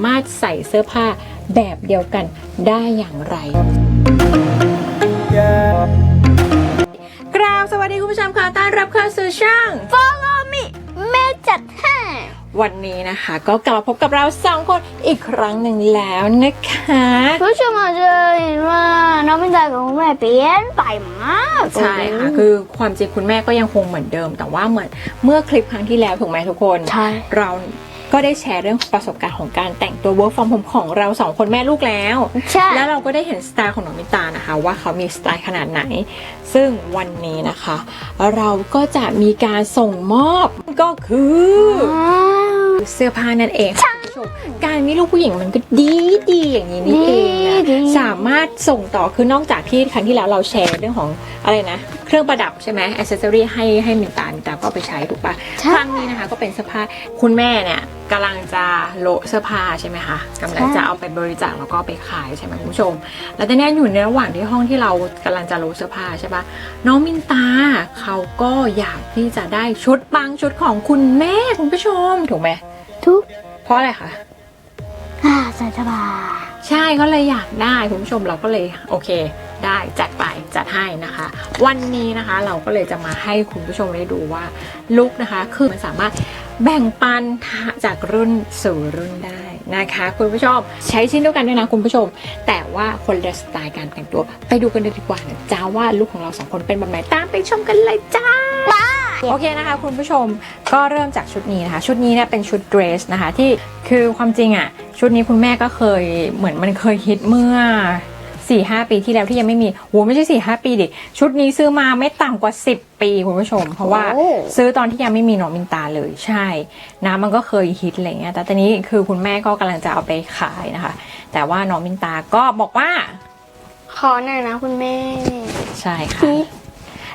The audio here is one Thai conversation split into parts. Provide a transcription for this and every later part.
ามารถใส่เสื้อผ้าแบบเดียวกันได้อย่างไร กราบสวัสดีคุณผู้ชมค่ะต้อนรับเข้าสู่ช่อง Follow me แม่จัดให้วันนี้นะคะ ก็กลับมาพบกับเราสองคนอีกครั้งหนึ่งแล้วนะคะผู้ชมอาจจะเห็นว่าน้องเป็นใจของคุณแม่เปลี่ยนไปมากใช่ค่ะคือความจริงคุณแม่ก็ยังคงเหมือนเดิม แต่ว่าเหมือนเมื่อคลิปครั้งที่แล้วถูกไหมทุกคนใช่เรา ก็ได้แชร์เรื่องประสบการณ์ของการแต่งตัว work from home ของเราสองคนแม่ลูกแล้ว ใช่ แล้วเราก็ได้เห็นสไตล์ของน้องมิตานะคะ ว่าเขามีสไตล์ขนาดไหน ซึ่งวันนี้นะคะ เราก็จะมีการส่งมอบก็คือว้าวเสื้อผ้านั่นเองค่ะคุณผู้ ชม การมีลูกผู้หญิงมันก็ดีดีๆอย่างนี้นี่เองอะดี สามารถส่งต่อคือนอกจากที่ครั้งที่แล้วเราแชร์เรื่องของอะไรนะ เครื่องประดับใช่ไหมอ c เซสซอรี่ให้ให้มินตามินตาก็เอาไปใช้ถูกปะใช่ ครั้งนี้นะคะก็เป็นเสื้อผ้าคุณแม่เนี่ยกำลังจะโละเสื้อผ้าใช่ไหมคะกำลังจะเอาไปบริจาคแล้วก็เอาไปขายใช่ไหมคุณผู้ชม แล้วตอนเนี้ยอยู่ในระหว่างที่ห้องที่เรากำลังจะโละเสื้อผ้าใช่ปะ น้องมินตาเขาก็อยากที่จะได้ชุดบางชุดของคุณแม่คุณผู้ชมถูกไหม ทุกเพ ราะอะไรคะอ่าสบายใช่ก็เลยอยากได้คุณผู้ชมเราก็เลยโอเค ได้จัดไปจัดให้นะคะ วันนี้นะคะเราก็เลยจะมาให้คุณผู้ชมได้ดูว่าลุกนะคะ คือมันสามารถแบ่งปันจากรุ่นสู่รุ่นได้นะคะ คุณผู้ชมใช้ชิ้นเดียวกันด้วยนะคุณผู้ชม แต่ว่าคนละสไตล์การแต่งตัว ไปดูกันเลยดีกว่านะจ้าว่าลุคของเราสองคนเป็นแบบไหนตามไปชมกันเลยจ้า โอเคนะคะคุณผู้ชมก็เริ่มจากชุดนี้นะคะ ชุดนี้เนี่ยเป็นชุดเดรสนะคะที่คือความจริงอะ่ะชุดนี้คุณแม่ก็เคยเหมือนมันเคยฮิตเมื่อ4ี่หปีที่แล้วที่ยังไม่มีโหไม่ใช่4ี่หปีดิ ชุดนี้ซื้อมาไม่ต่ำกว่า10ปีคุณผู้ชม เพราะว่าโอ้ซื้อตอนที่ยังไม่มีน้องมินตาเลยใช่นะมันก็เคยฮิตอะไรเงี้ย แต่ตอนนี้คือคุณแม่ก็กำลังจะเอาไปขายนะคะ แต่ว่าน้องมินตาก็บอกว่า ขอหน่อยนะคุณแม่ ใช่ค่ะ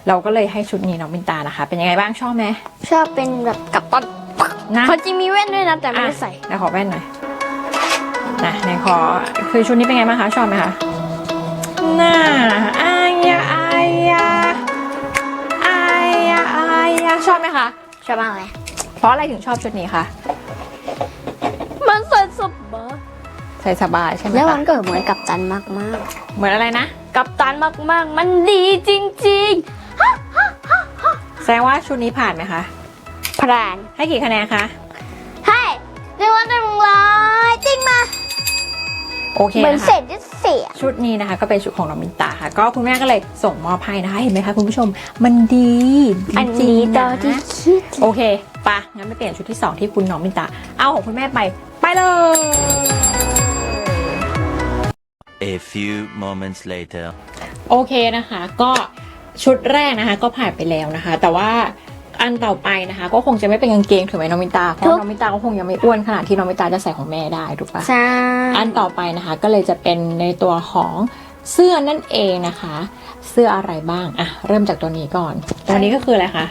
เราก็เลยให้ชุดนี้น้องมินตานะคะ เป็นยังไงบ้างชอบไหมชอบเป็นแบบกับตันนะเขาจริงมีแว่นด้วยนะแต่ไม่ได้ใส่ไหนขอแว่นหน่อยนะไหนขอคือชุดนี้เป็นไงบ้างคะชอบไหมคะน่าอายาอายาอายาอายาชอบไหมคะชอบมากเลยเพราะอะไรถึงชอบชุดนี้คะมันใส่สบายใส่สบายใช่ไหมแล้วมัคะนก็เหมือนกับตันมากเหมือนอะไรนะๆกับตันมากๆ มันดีจริง แสดงว่าชุดนี้ผ่านไหมคะๆพราน ให้กี่คะแนนคะ ให้เรียกว่าจะลงร้อยจริงมาโอเคเหมือนนะเศคะษจะเสีย ชุดนี้นะคะ ก็เป็นชุดของน้องมินตาค่ะ ก็คุณแม่ก็เลยส่งมอบให้นะคะ เห็นไหมคะคุณผู้ชม มันดีอันจริงนี้ๆตอนะนที่คิด โอเคปะงั้นไปเปลี่ยนชุดที่ 2 ที่คุณน้องมินตา เอาของคุณแม่ไป ไปเลย A few moments later. โอเคนะคะ ก็ ชุดแรกนะคะก็ผ่านไปแล้วนะคะ แต่ว่าอันต่อไปนะคะ ก็คงจะไม่เป็นกางเกงถูกไหมน้องมินตาเพราะน้องมินตาก็คงยังไม่อ้วนขนาดที่น้องมินตาจะใส่ของแม่ได้ถูกปะใช่อันต่อไปนะคะก็เลยจะเป็นในตัวของเสื้อนั่นเองนะคะ เสื้ออะไรบ้างอะเริ่มจากตัวนี้ก่อน ตัวนี้ก็คืออะไรคะ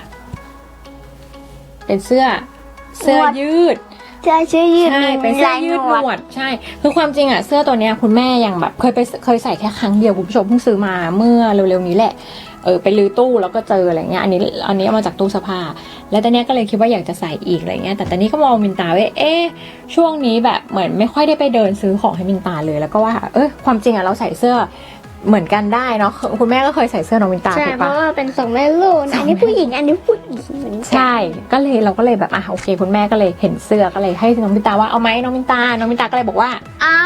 เป็นเสื้อเสื้อยืด ใช่เสื้อยืดใช่เป็นเสื้อยืดหนลายวดใช่ คือความจริงอะเสื้อตัวเนี้ยคุณแม่ยังแบบเคยไปเคยใส่แค่ครั้งเดียวคุณผู้ชมเพิ่งซื้อมาเมื่อเร็วๆนี้แหละเออไปลือตู้แล้วก็เจออะไรเงี้ยอันนี้อันนี้เอามาจากตู้เสื้อผ้าแล้วตอนเนี้ยก็เลยคิดว่าอยากจะใส่อีกอะไรเงี้ยแต่ตอนนี้ก็มองมินตาว่าเอ๊ะช่วงนี้แบบเหมือนไม่ค่อยได้ไปเดินซื้อของให้มินตาเลย แล้วก็ว่าเออความจริงอะเราใส่เสื้อ เหมือนกันได้เนาะคุณแม่ก็เคยใส่เสื้อน้องมินตาใช่ถูกเพปะ ราะว่าเป็นสองแม่ลูกนะอันนี้ผู้หญิงอันนี้ผู้หญิงเหมือนกัน ใช่ ก็เลยเราก็เลยแบบอะโอเค คุณแม่ก็เลยเห็นเสื้อก็เลยให้น้องมินตาว่าเอาไหมน้องมินตา น้องมินตาก็เลยบอกว่าเอา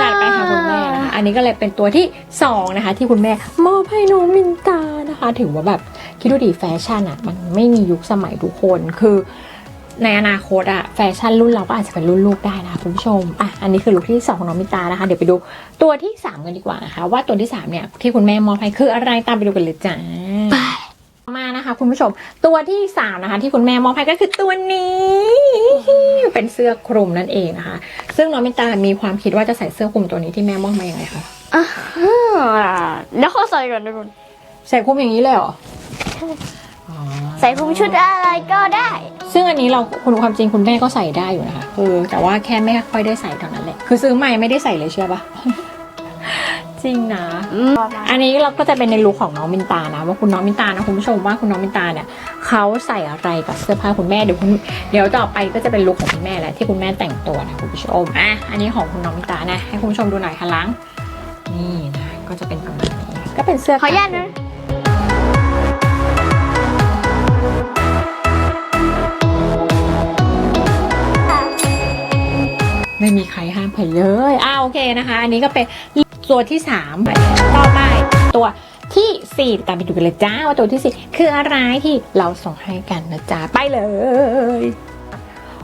จัดไปค่ะคุณแม่นะคะอันนี้ก็เลยเป็นตัวที่สองนะคะ ที่คุณแม่มอบให้น้องมินตานะคะ ถือว่าแบบคิดดูดิแฟชั่นอะมันไม่มียุคสมัยทุกคนคือ ในอนาคตอะแฟชั่นรุ่นเราก็อาจจะเป็นรุ่นลูกได้นะคะคุณผู้ชมอะอันนี้คือลุคที่สองของน้องมินตานะคะ เดี๋ยวไปดูตัวที่สามกันดีกว่านะคะ ว่าตัวที่สามเนี่ย ที่คุณแม่มอบให้คืออะไรตามไปดูกันเลยจ้ามานะคะคุณผู้ชมตัวที่สามนะคะ ที่คุณแม่มอบให้ก็คือตัวนี้ เป็นเสื้อคลุมนั่นเองนะคะ ซึ่งน้องมินตามีความคิดว่าจะใส่เสื้อคลุมตัวนี้ที่แม่มอบมาอย่างไรคะอ่าแล้วเขาใส่ก่อนนะคุณใส่คลุมอย่างนี้เลยเหรออ๋อ ใส่คลุมชุดอะไรก็ได้ ซึ่งอันนี้เราคุณความจริงคุณแม่ก็ใส่ได้อยู่นะคะคือแต่ว่าแค่ไม่ค่อยได้ใส่เท่านั้นแหละคือซื้อใหม่ไม่ได้ใส่เลยเชื่อปะ จริงนะอืมอันนี้เราก็จะเป็นในลุคของน้องมินตานะว่าคุณน้องมินตานะคุณผู้ชมว่าคุณน้องมินตาเนี่ยเขาใส่อะไรกับเสื้อผ้าคุณแม่เดี๋ยวคุณเดี๋ยวต่อไปก็จะเป็นลุคของคุณแม่แหละที่คุณแม่แต่งตัวนะคุณผู้ชมอะอันนี้ของคุณน้องมินตานะให้คุณผู้ชมดูหน่อยค่ะล้างนี่นะก็จะเป็นประมาณนี้ก็เป็นเสื้อขออนุญาตนะ ไม่มีใครห้ามใครเลยอ้าโอเคนะคะ อันนี้ก็เป็นตัวที่สามต่อไปตัวที่สี่ตามไปดูกันเลยจ้าว่าตัวที่สี่คืออะไรที่เราส่งให้กันนะจ๊ะไปเลย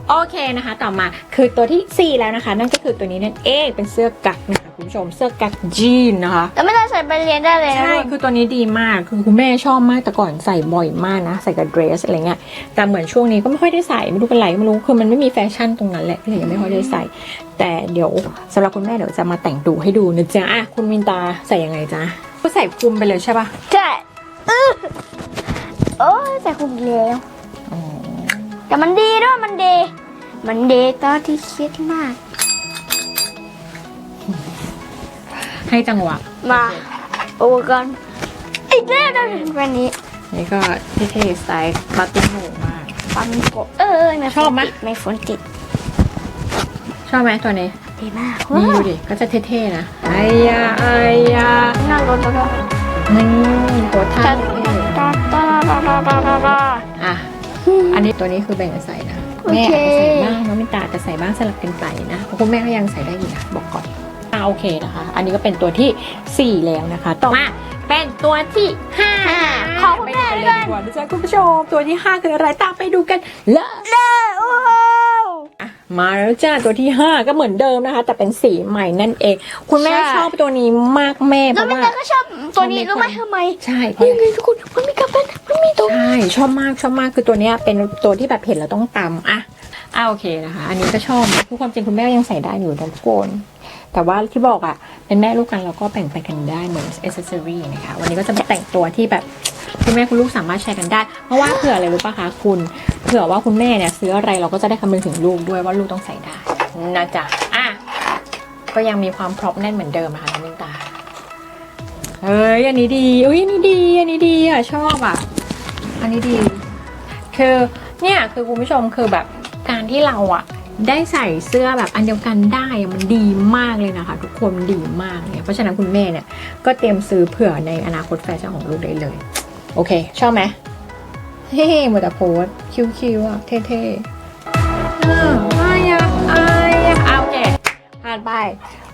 โอเคนะคะ ต่อมาคือตัวที่ 4 แล้วนะคะ นั่นก็คือตัวนี้นั่นเองเป็นเสื้อกั๊กนะคะคุณผู้ชมเสื้อกั๊กจีนนะคะแต่ไม่ได้ใส่ไปเรียนได้เลยนะใช่คือตัวนี้ดีมากคือคุณแม่ชอบมากแต่ก่อนใส่บ่อยมากนะ ใส่กับเดรสอะไรเงี้ยแต่เหมือนช่วงนี้ก็ไม่ค่อยได้ใส่ไม่รู้เป็นไรไม่รู้คือมันไม่มีแฟชั่นตรงนั้นแหละก็เลยยังไม่ค่อยได้ใส่ แต่เดี๋ยวสำหรับคุณแม่เดี๋ยวจะมาแต่งดูให้ดูนะจ๊ะอะคุณวินตาใส่ยังไงจ๊ะก็ใส่คลุมไปเลยใช่ปะใช่อื้อโอ้ยใส่คุมแล้วอ๋อ แต่มันดีด้วยมันดีมันดีตอนที่เครียดมาก ให้จังหวะ มาโอ้กันอีกแล้วนะวันนี้นี่ก็เท่ๆสไตล์ปาติโนมากฟันโกะเอ้ยไม่ชอบไหมฝนติดไม่ฝนติดชอบไหมตัวนี้ดีมากนี่ดูว้าวดิก็จะเท่ๆนะไอ้ยาไอ้ยาน่ารถแล้วก็นี่โคตรท่าตาตาตาตาตาตาตา อะอันนี้ตัวนี้คือแบ่งกันใส่นะโอแม่เคอาจจะใส่บ้างน้องมินตาอาจจะใส่บ้างสลับกันไปนะเพราะคุณแม่ก็ยังใส่ได้อยู่นะบอกก่อนอะโอเคนะคะ อันนี้ก็เป็นตัวที่ 4 แล้วนะคะ ต่อมาเป็นตัวที่5อ่าขอคุณแม่ไปด้วยดูกันเลยดีกว่านะจ๊ะคุณผู้ชม ตัวที่ 5 คืออะไรตามไปดูกันเลยเด้อโอ้โหอะ มาแล้วจ้าตัวที่5ก็เหมือนเดิมนะคะ แต่เป็นสีใหม่นั่นเอง คุณแม่ชอบตัวนี้มากแม่เพแล้วราะแม่ว่าก็ชอบตัวนี้มันมีรู้ไหมความทำไมใช่เพราะนี่อะไรไงทุกคนมันมีกระเป็นมันมีตัว ใช่ชอบมากชอบมากคือตัวเนี้ยเป็นตัวที่แบบเห็นแล้วต้องตำอะอะโอเคนะคะ อันนี้ก็ชอบทุกความจริงคุณแม่ยังใส่ได้อยู่นะทุกคนแต่ว่าที่บอกอะเป็นแม่ลูกกันเราก็แบ่งไปกันได้เหมือนอ c เซอรี่นะคะวันนี้ก็จะมาแต่งตัวที่แบบคุณแม่คุณลูกสามารถใช้กันได้ เพราะว่าเผื่ออะไรรู้ปะคะคุณ เผื่อว่าคุณแม่เนี่ยซื้ออะไรเราก็จะได้คำนึงถึงลูกด้วยว่าลูกต้องใส่ได้นะจ๊ะอะก็ยังมีความพร็อพแน่นเหมือนเดิมนะคะน้องมินตาเฮ้ยอันนี้ดีอุ้ยอันนี้ดีอันนี้ดีอะชอบอะอันนี้ดี คือเนี่ยคือคุณผู้ชมคือแบบการที่เราอะได้ใส่เสื้อแบบอันเดียวกันได้มันดีมากเลยนะคะ ทุกคนมันดีมากเลยเพราะฉะนั้นคุณแม่เนี่ยก็เตรียมซื้อเผื่อในอนาคตแฟชั่นของลูกได้เลย โอเค ชอบไหม เฮ้หมดแต่โพสคิวๆอะเท่ๆอ่าอายะอายะอะโอเคผ่านไป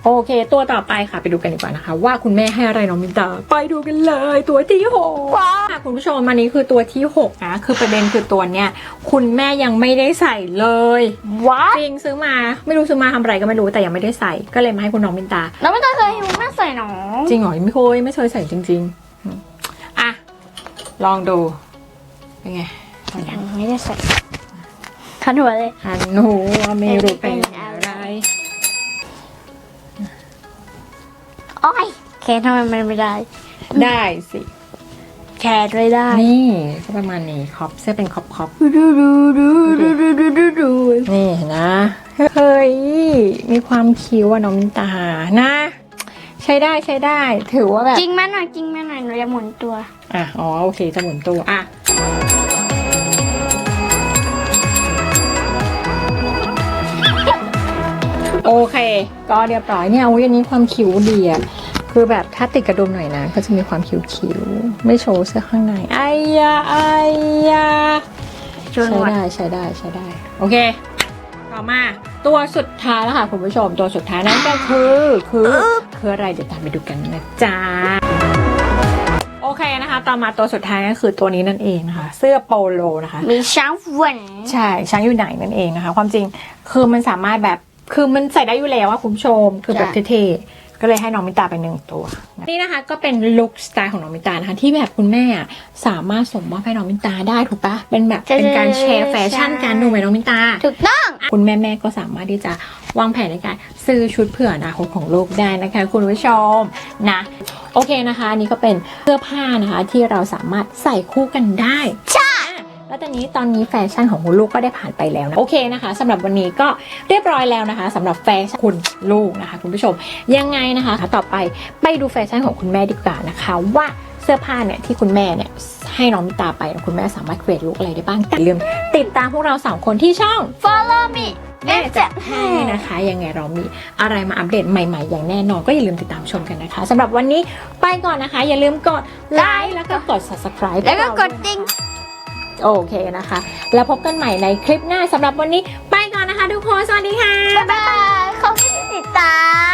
โอเค ตัวต่อไปค่ะไปดูกันดีกว่านะคะ ว่าคุณแม่ให้อะไรน้องมินตาไปดูกันเลย ตัวที่หกว้าวค่ะคุณผู้ชมอันนี้คือตัวที่6นะคือประเด็นคือตัวเนี้ยคุณแม่ยังไม่ได้ใส่เลยว้าวจริงซื้อมาไม่รู้ซื้อมาทำอะไรก็ไม่รู้แต่ยังไม่ได้ใส่ก็เลยมาให้คุณน้องมินตาแล้วไม่ต้องเคยเห็นแม่ใส่หนอจริงเหรอไม่เคยไม่เคยใส่จริง ๆอืมอะ ลองดู เป็นไงไม่ได้ใส่ขันหัวเลยอันหนูว่าไม่รู้เป็นอะไรโอ้ยแค่ทำไมมันไม่ได้ ได้สิแค่ไม่ได้ นี่ก็ประมาณนี้ครอปเสื้อเป็นครอปครอปดูดูดูดูดูดูดูดูนี่นะ เฮ้ย มีความคิ้วอะน้องมินตานะ ใช้ได้ใช้ได้ ถือว่าแบบ จริงแม่หน่อยจริงแม่หน่อยหนูจะหมุนตัว อะ อ๋อ โอเค จะหมุนตัว อะ โอเค ก็เรียบร้อยเนี่ยอุ้ยอันนี้ความคิ้วดีอะคือแบบถ้าติดกระดุมหน่อยนะ ก็จะมีความคิ้วคิ้วๆไม่โชว์เสื้อข้างในไอ้ยาไอ้ยาชวนใช้หมดได้ใช้ได้ใช้ได้ โอเค ต่อมา ตัวสุดท้ายแล้วค่ะคุณผู้ชมตัวสุดท้ายนั้นก็คือคือคืออะไรเดี๋ยวตามไปดูกันนะจ๊ะโอ เคนะคะต่อมาตัวสุดท้ายก็คือตัวนี้นั่นเองนะคะ เสื้อโปโลนะคะ มีช้างฝวนใช่ช้างอยู่ไหนนั่นเองนะคะ ความจริงคือมันสามารถแบบคือมันใส่ได้อยู่แล้วว่าคุณผู้ชมคือแบบเท่ๆก็เลยให้น้องมิตาไปหนึ่งตัว นี่นะคะก็เป็นลุคสไตล์ของน้องมิตานะคะที่แบบคุณแม่อะสามารถส่งมอบให้น้องมิตาได้ถูกปะเป็นแบบเป็นการแชร์แฟชั่นกันดูไหมน้องมิตาถูกต้อง คุณแม่แม่ๆก็สามารถที่จะวางแผนในการซื้อชุดเผื่ออนาคตของลูกได้นะคะ คุณผู้ชมนะโอเคนะคะอันนี้ก็เป็นเสื้อผ้านะคะที่เราสามารถใส่คู่กันได้ใช่หแล้วตอนนี้ตอนนี้แฟชั่นของคุณลูกก็ได้ผ่านไปแล้วนะโอเคนะคะสำหรับวันนี้ก็เรียบร้อยแล้วนะคะสำหรับแฟชั่นคุณลูกนะคะ คุณผู้ชมยังไงนะคะ ต่อไปไปดูแฟชั่นของคุณแม่ดีกว่านะคะว่า เสื้อผ้าเนี่ยที่คุณแม่เนี่ยให้น้องมิตาไปคุณแม่สามารถเกรดลุกอะไรได้บ้างแต่อย่าลืมติดตามพวกเราสามคนที่ช่อง follow me แม่จะให้นะคะ ยังไงเรามีอะไรมาอัปเดตใหม่ๆ อย่างแน่นอนก็อย่าลืมติดตามชมกันนะคะสำหรับวันนี้ไปก่อนนะคะ อย่าลืมกดไลค์แล้วก็กด subscribe แล้วก็พกเราดวยติ๊งโอเคนะคะ แล้วพบกันใหม่ในคลิปหน้าสำหรับวันนี้ ไปก่อนนะคะทุกคนสวัสดีค่ะบ๊ายบายขอบคุณ